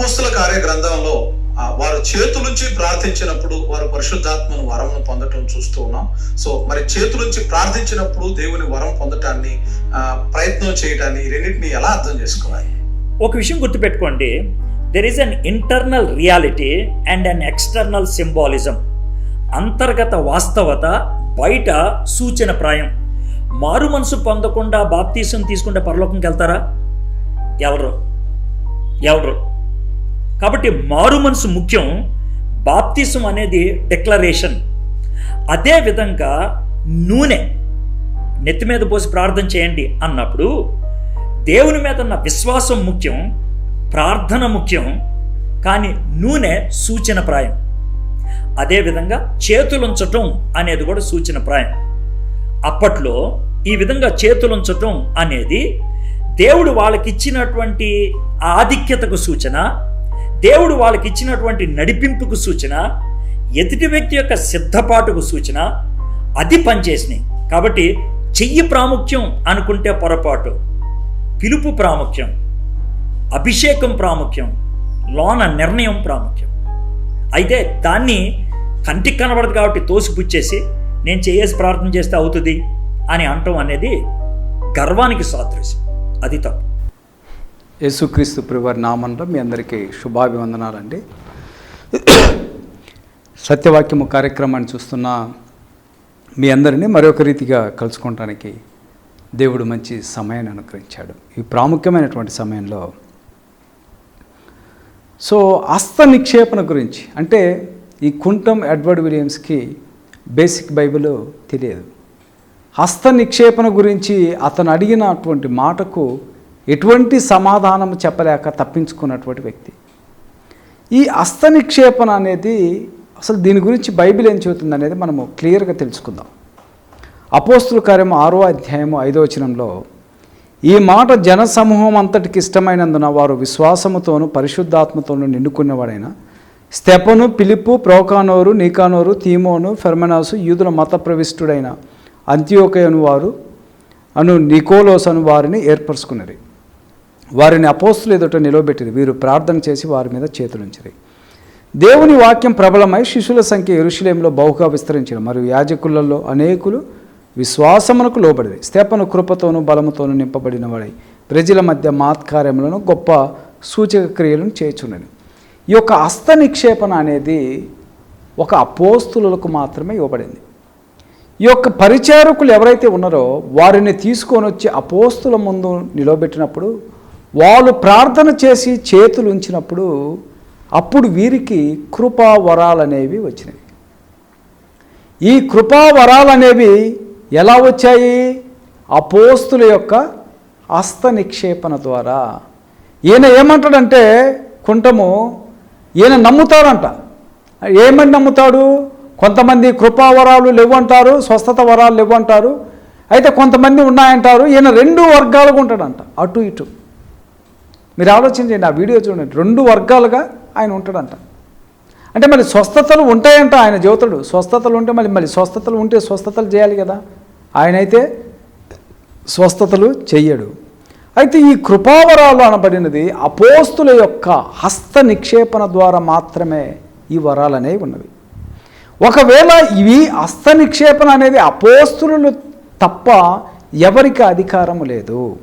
అపోస్తుల కార్య గ్రంథంలో వారు చేతులుంచి ప్రార్థించినప్పుడు వారు పరిశుద్ధాత్మను వరమును పొందటం చూస్తూ ఉన్నాం. సో మరి చేతులుంచి ప్రార్థించినప్పుడు దేవుని వరం పొందటాన్ని ప్రయత్నం చేయటాన్ని రెండింటిని ఎలా అర్థం చేసుకోవాలి? ఒక విషయం గుర్తుపెట్టుకోండి. There is an internal reality and an external symbolism అంతర్గత వాస్తవత బయట సూచన ప్రాయం. మారు మనసు పొందకుండా బాప్తీసం తీసుకుంటే పరలోకంకి వెళ్తారా? ఎవరు? ఎవరు? కాబట్టి మారు మనసు ముఖ్యం. బాప్తీసం అనేది డిక్లరేషన్. అదే విధంగా నూనె. నెత్తి మీద పోసి ప్రార్థన చేయండి అన్నప్పుడు దేవుని మీద ఉన్న విశ్వాసం ముఖ్యం ప్రార్థన ముఖ్యం కానీ నూనె సూచన ప్రాయం. అదేవిధంగా చేతులుంచటం అనేది కూడా సూచన ప్రాయం. అప్పట్లో ఈ విధంగా చేతులుంచటం అనేది దేవుడు వాళ్ళకి ఇచ్చినటువంటి ఆధిక్యతకు సూచన దేవుడు వాళ్ళకి ఇచ్చినటువంటి నడిపింపుకు సూచన ఎదుటి వ్యక్తి యొక్క సిద్ధపాటుకు సూచన అది పనిచేసినాయి. కాబట్టి చెయ్యి ప్రాముఖ్యం అనుకుంటే పొరపాటు పిలుపు ప్రాముఖ్యం అభిషేకం ప్రాముఖ్యం లోన నిర్ణయం ప్రాముఖ్యం. అయితే దాన్ని కంటికి కనబడదు కాబట్టి తోసిపుచ్చేసి నేను చేయేసి ప్రార్థన చేస్తే అవుతుంది అని అంటం అనేది గర్వానికి సాదృశ్యం. అది తప్పు. యేసుక్రీస్తు ప్రివర్ నామంలో మీ అందరికీ శుభాభివందనాలండి. సత్యవాక్యము కార్యక్రమాన్ని చూస్తున్న మీ అందరినీ మరొక రీతిగా కలుసుకోవటానికి దేవుడు మంచి సమయాన్ని అనుగ్రహించాడు. ఈ ప్రాముఖ్యమైనటువంటి సమయంలో సో హస్త నిక్షేపణ గురించి అంటే ఈ కుంటం ఎడ్వర్డ్ విలియమ్స్కి బేసిక్ బైబిల్ తెలియదు. హస్త నిక్షేపణ గురించి అతను అడిగినటువంటి మాటకు ఎటువంటి సమాధానం చెప్పలేక తప్పించుకున్నటువంటి వ్యక్తి. ఈ అస్త నిక్షేపణ అనేది అసలు దీని గురించి బైబిల్ ఏం చెబుతుంది అనేది మనము క్లియర్గా తెలుసుకుందాం. అపోస్తుల కార్యము ఆరో అధ్యాయము ఐదో వచనంలో ఈ మాట జనసమూహం అంతటికి ఇష్టమైనందున వారు విశ్వాసముతోనూ పరిశుద్ధాత్మతోనూ నిండుకున్నవాడైన స్టెపను పిలిపు ప్రోకానోరు నీకానోరు తీమోను ఫెర్మనాసు యూదుల మత ప్రవిష్టుడైన అంత్యోకయను వారు అను నికోలోస్ అను వారిని ఏర్పరచుకున్నది. వారిని అపోస్తులు ఎదుట నిలవబెట్టిరి. వీరు ప్రార్థన చేసి వారి మీద చేతులుంచిరి దేవుని వాక్యం ప్రబలమై శిశుల సంఖ్య ఎరుషులేంలో బహుగా విస్తరించిన మరియు యాజకులలో అనేకులు విశ్వాసమునకు లోబడి స్తేపను కృపతోనూ బలముతోనూ నింపబడిన వాడై ప్రజల మధ్య మాత్కార్యములను గొప్ప సూచక క్రియలను చేచున్నది ఈ యొక్క హస్త నిక్షేపణ అనేది ఒక అపోస్తులకు మాత్రమే ఇవ్వబడింది. ఈ యొక్క పరిచారకులు ఎవరైతే ఉన్నారో వారిని తీసుకొని వచ్చి అపోస్తుల ముందు నిలబెట్టినప్పుడు వాళ్ళు ప్రార్థన చేసి చేతులు ఉంచినప్పుడు అప్పుడు వీరికి కృపా వరాలు అనేవి వచ్చినాయి ఈ కృపా వరాలు అనేవి ఎలా వచ్చాయి? అపోస్తుల యొక్క హస్త నిక్షేపణ ద్వారా. ఈయన ఏమంటాడంటే కుంటము ఈయన నమ్ముతాడంట ఏమని నమ్ముతాడు? కొంతమంది కృపావరాలు లేవంటారు స్వస్థత వరాలు లేవంటారు. అయితే కొంతమంది ఉన్నాయంటారు ఈయన రెండు వర్గాలుగా ఉంటాడంట అటు ఇటు. మీరు ఆలోచించండి ఆ వీడియో చూడండి. రెండు వర్గాలుగా ఆయన ఉంటాడంట. అంటే మరి స్వస్థతలు ఉంటాయంట ఆయన జ్యోతుడు. స్వస్థతలు ఉంటే మళ్ళీ మళ్ళీ స్వస్థతలు ఉంటే స్వస్థతలు చేయాలి కదా. ఆయన అయితే స్వస్థతలు చెయ్యడు. అయితే ఈ కృపావరాలు అనబడినది అపోస్తుల యొక్క హస్త నిక్షేపణ ద్వారా మాత్రమే ఈ వరాలు అనేవి ఉన్నవి. ఒకవేళ ఇవి హస్త నిక్షేపణ అనేది అపోస్తులు తప్ప ఎవరికి అధికారము లేదు.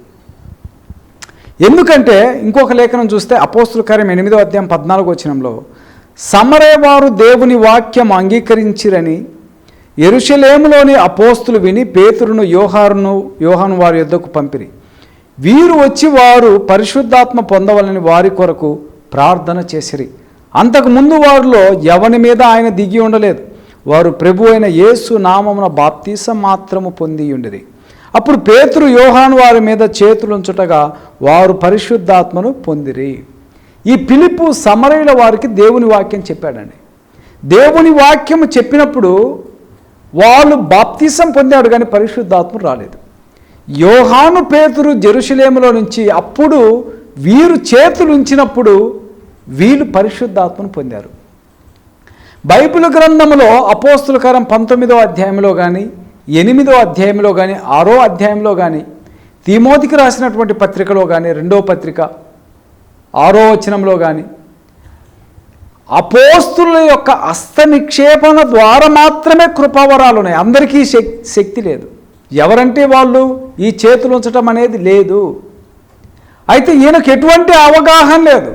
ఎందుకంటే ఇంకొక లేఖనం చూస్తే అపోస్తుల కార్యం ఎనిమిదో అధ్యాయం పద్నాలుగు వచనంలో సమరేవారు దేవుని వాక్యం అంగీకరించిరని ఎరుషలేములోని అపోస్తులు విని పేతురును యోహారును యోహాను వారి యొద్దకు పంపిరి. వీరు వచ్చి వారు పరిశుద్ధాత్మ పొందవలని వారి కొరకు ప్రార్థన చేసిరి. అంతకు ముందు వారిలో ఎవని మీద ఆయన దిగి ఉండలేదు. వారు ప్రభు అయిన యేసు నామమున బాప్తీసం మాత్రము పొంది ఉండేది అప్పుడు పేతురు యోహాను వారి మీద చేతులుంచుటగా వారు పరిశుద్ధాత్మను పొందిరి. ఈ పిలుపు సమరయుల వారికి దేవుని వాక్యం చెప్పాడండి. దేవుని వాక్యం చెప్పినప్పుడు వాళ్ళు బాప్తీసం పొందాడు కానీ పరిశుద్ధాత్మ రాలేదు. యోహాను పేతురు జెరూసలేములో నుంచి అప్పుడు వీరు చేతులు ఉంచినప్పుడు వీళ్ళు పరిశుద్ధాత్మను పొందారు. బైబిల్ గ్రంథంలో అపోస్తులకరం పంతొమ్మిదో అధ్యాయంలో కానీ ఎనిమిదో అధ్యాయంలో కానీ ఆరో అధ్యాయంలో కానీ తిమోతికి రాసినటువంటి పత్రికలో కానీ రెండో పత్రిక ఆరో వచనంలో కానీ అపోస్తుల యొక్క హస్త నిక్షేపణ ద్వారా మాత్రమే కృపావరాలు ఉన్నాయి. అందరికీ శక్తి శక్తి లేదు. ఎవరంటే వాళ్ళు ఈ చేతులు ఉంచటం అనేది లేదు. అయితే ఈయనకు ఎటువంటి అవగాహన లేదు.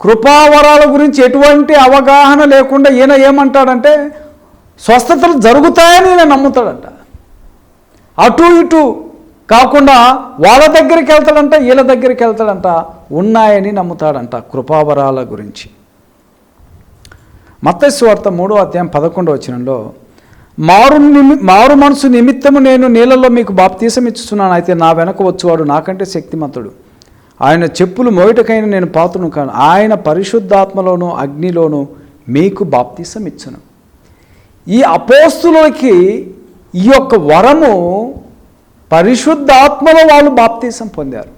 కృపావరాల గురించి ఎటువంటి అవగాహన లేకుండా ఈయన ఏమంటాడంటే స్వస్థతలు జరుగుతాయని ఈయన నమ్ముతాడంట. అటు ఇటు కాకుండా వాళ్ళ దగ్గరికి వెళ్తాడంట వీళ్ళ దగ్గరికి వెళ్తాడంట ఉన్నాయని నమ్ముతాడంట కృపావరాల గురించి. మత్తస్వార్త మూడో అధ్యాయం పదకొండో వచనంలో మారు నిమి మారు మనసు నిమిత్తము నేను నీళ్ళలో మీకు బాప్తీసం ఇచ్చుతున్నాను అయితే నా వెనక వచ్చేవాడు నాకంటే శక్తిమంతుడు. ఆయన చెప్పులు మోయటకైనా నేను పాత్రను కాను. ఆయన పరిశుద్ధాత్మలోను అగ్నిలోను మీకు బాప్తీసం ఇచ్చును. ఈ అపోస్తులకి ఈ యొక్క వరము పరిశుద్ధాత్మలో వాళ్ళు బాప్తీసం పొందారు.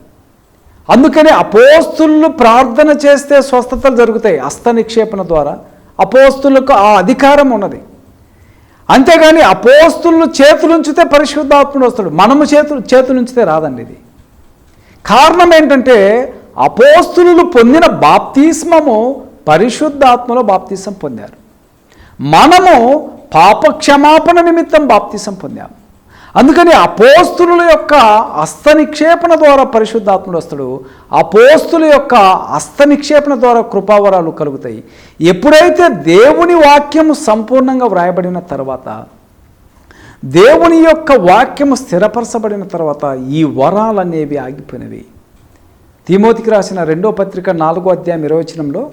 అందుకని అపోస్తులు ప్రార్థన చేస్తే స్వస్థతలు జరుగుతాయి హస్త నిక్షేపణ ద్వారా. అపోస్తులకు ఆ అధికారం ఉన్నది. అంతేగాని అపోస్తులు చేతులుంచితే పరిశుద్ధాత్ముడు వస్తాడు. మనము చేతులు చేతులుంచితే రాదండి ఇది. కారణం ఏంటంటే అపోస్తులు పొందిన బాప్తిస్మము పరిశుద్ధాత్మలో బాప్తిసం పొందారు. మనము పాప క్షమాపణ నిమిత్తం బాప్తిసం పొందాం. అందుకని అపోస్తుల యొక్క హస్త నిక్షేపణ ద్వారా పరిశుద్ధాత్ముడు వస్తాడు. అపోస్తుల యొక్క హస్త నిక్షేపణ ద్వారా కృపావరాలు కలుగుతాయి. ఎప్పుడైతే దేవుని వాక్యము సంపూర్ణంగా వ్రాయబడిన తర్వాత దేవుని యొక్క వాక్యము స్థిరపరచబడిన తర్వాత ఈ వరాలు అనేవి ఆగిపోయినవి. తిమోతికి రాసిన రెండో పత్రిక నాలుగో అధ్యాయం ఇరవచనంలో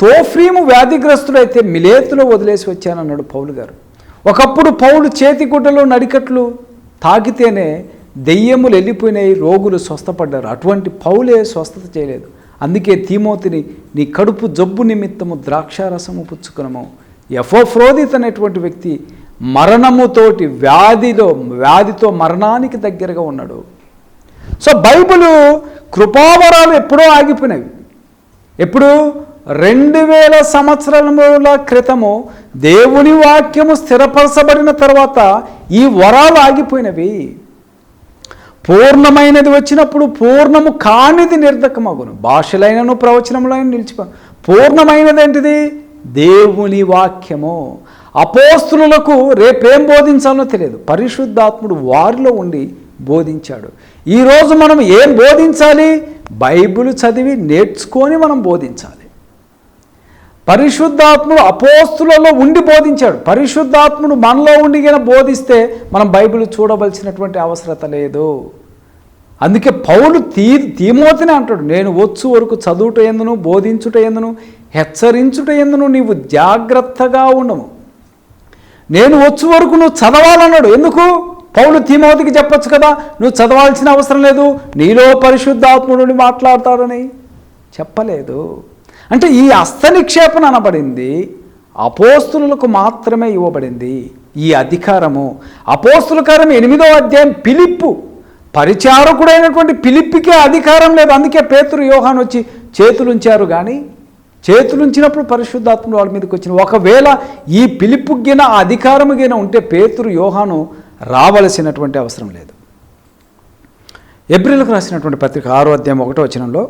తోఫ్రీము వ్యాధిగ్రస్తుడైతే మిలేతులో వదిలేసి వచ్చానన్నాడు పౌలు గారు. ఒకప్పుడు పౌలు చేతిగుడ్డలో నడికట్లు తాకితేనే దెయ్యములు వెళ్ళిపోయినాయి రోగులు స్వస్థపడ్డారు. అటువంటి పౌలే స్వస్థత చేయలేదు. అందుకే తీమోతిని నీ కడుపు జబ్బు నిమిత్తము ద్రాక్షారసము పుచ్చుకునము. ఎఫోఫ్రోదిత్ అనేటువంటి వ్యక్తి మరణముతోటి వ్యాధిలో వ్యాధితో మరణానికి దగ్గరగా ఉన్నాడు. సో బైబిల్ కృపావరాలు ఎప్పుడో ఆగిపోయినవి. ఎప్పుడు? రెండు వేల సంవత్సరముల క్రితము దేవుని వాక్యము స్థిరపరచబడిన తర్వాత ఈ వరాలు ఆగిపోయినవి. పూర్ణమైనది వచ్చినప్పుడు పూర్ణము కానిది నిర్ధకమగును భాషలైనను ప్రవచనములైన నిలిచిపో పూర్ణమైనది ఏంటిది దేవుని వాక్యము. అపోస్తులకు రేపేం బోధించాలో తెలియదు. పరిశుద్ధాత్ముడు వారిలో ఉండి బోధించాడు. ఈరోజు మనం ఏం బోధించాలి? బైబిల్ చదివి నేర్చుకొని మనం బోధించాలి. పరిశుద్ధాత్ముడు అపోస్తులలో ఉండి బోధించాడు. పరిశుద్ధాత్ముడు మనలో ఉండి బోధిస్తే మనం బైబిల్ చూడవలసినటువంటి అవసరత లేదు. అందుకే పౌలు తీ తీమోతిని అంటాడు. నేను వచ్చు వరకు చదువుట ఎందును బోధించుట ఎందును హెచ్చరించుట ఎందును నీవు జాగ్రత్తగా ఉండము. నేను వచ్చు వరకు నువ్వు చదవాలన్నాడు. ఎందుకు? పౌలు తీమోతికి చెప్పొచ్చు కదా నువ్వు చదవాల్సిన అవసరం లేదు నీలో పరిశుద్ధాత్ముడిని మాట్లాడతాడని చెప్పలేదు. అంటే ఈ హస్త నిక్షేపణ అనబడింది అపోస్తులకు మాత్రమే ఇవ్వబడింది ఈ అధికారము. అపోస్తుల కారం ఎనిమిదో అధ్యాయం పిలిప్పు పరిచారకుడైనటువంటి పిలిప్పికే అధికారం లేదు. అందుకే పేతురు యోహాన్ వచ్చి చేతులుంచారు కానీ చేతులుంచినప్పుడు పరిశుద్ధాత్ముడు వాళ్ళ మీదకి వచ్చిన ఒకవేళ ఈ పిలుపు గిన అధికారము గిన ఉంటే పేతురు యోహాను రావలసినటువంటి అవసరం లేదు. ఏప్రిల్కు రాసినటువంటి పత్రిక ఆరో అధ్యాయం ఒకటో వచనంలో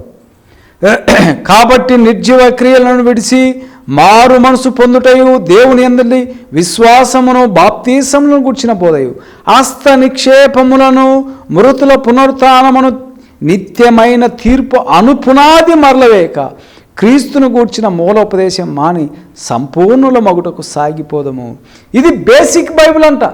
కాబట్టి నిర్జీవ క్రియలను విడిచి మారు మనసు పొందుటయు దేవుని అందరి విశ్వాసమును బాప్తీసములను గుర్చిన బోధయు. ఆస్త నిక్షేపములను మృతుల పునరుత్నమును నిత్యమైన తీర్పు అనుపునాది మరలవేక. క్రీస్తును గూర్చిన మూలోపదేశం మాని సంపూర్ణుల మగుటకు సాగిపోదము. ఇది బేసిక్ బైబిల్ అంట.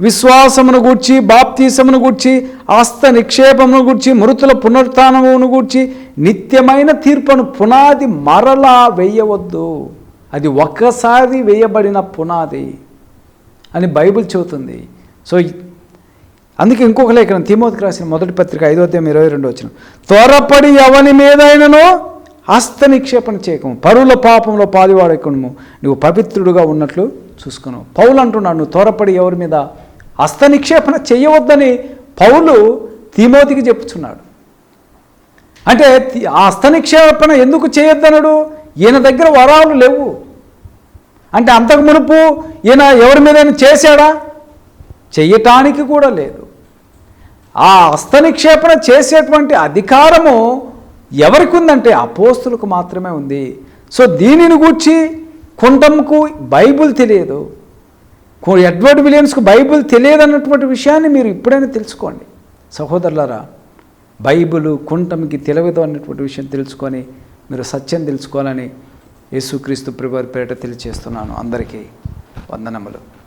విశ్వాసమును గూర్చి బాప్తీసమును గూర్చి ఆస్త నిక్షేపమును గూర్చి మృతుల పునరుత్నమును గూర్చి నిత్యమైన తీర్పును పునాది మరలా వేయవద్దు. అది ఒక్కసారి వేయబడిన పునాది అని బైబిల్ చెబుతుంది. సో అందుకే ఇంకొక లేఖనం తిమోతికి రాసిన మొదటి పత్రిక ఐదో అధ్యాయం ఇరవై రెండు వచ్చిన త్వరపడి ఎవని మీదైనను హస్త నిక్షేపణ చేయకము పరుల పాపంలో పాలువాడకము నువ్వు పవిత్రుడుగా ఉన్నట్లు చూసుకున్నావు పౌలు అంటున్నాడు నువ్వు త్వరపడి ఎవరి మీద హస్త నిక్షేపణ చేయవద్దని పౌలు తిమోతికి చెప్పుచున్నాడు. అంటే ఆ హస్త నిక్షేపణ ఎందుకు చేయొద్దనడు? ఈయన దగ్గర వరాలు లేవు. అంటే అంతకు మునుపు ఈయన ఎవరి మీదైనా చేశాడా? చెయ్యటానికి కూడా లేదు. ఆ హస్త నిక్షేపణ చేసేటువంటి అధికారము ఎవరికి ఉందంటే అపోస్తులకు మాత్రమే ఉంది. సో దీనిని గూర్చి కుండంకు బైబుల్ తెలియదు. ఎడ్వర్డ్ విలియమ్స్కు బైబుల్ తెలియదు అన్నటువంటి విషయాన్ని మీరు ఇప్పుడైనా తెలుసుకోండి. సహోదరులారా బైబుల్ కుంటమికి తెలియదు అన్నటువంటి విషయం తెలుసుకొని మీరు సత్యం తెలుసుకోవాలని యేసుక్రీస్తు ప్రభు పేరిట తెలియచేస్తున్నాను అందరికీ వందనములు.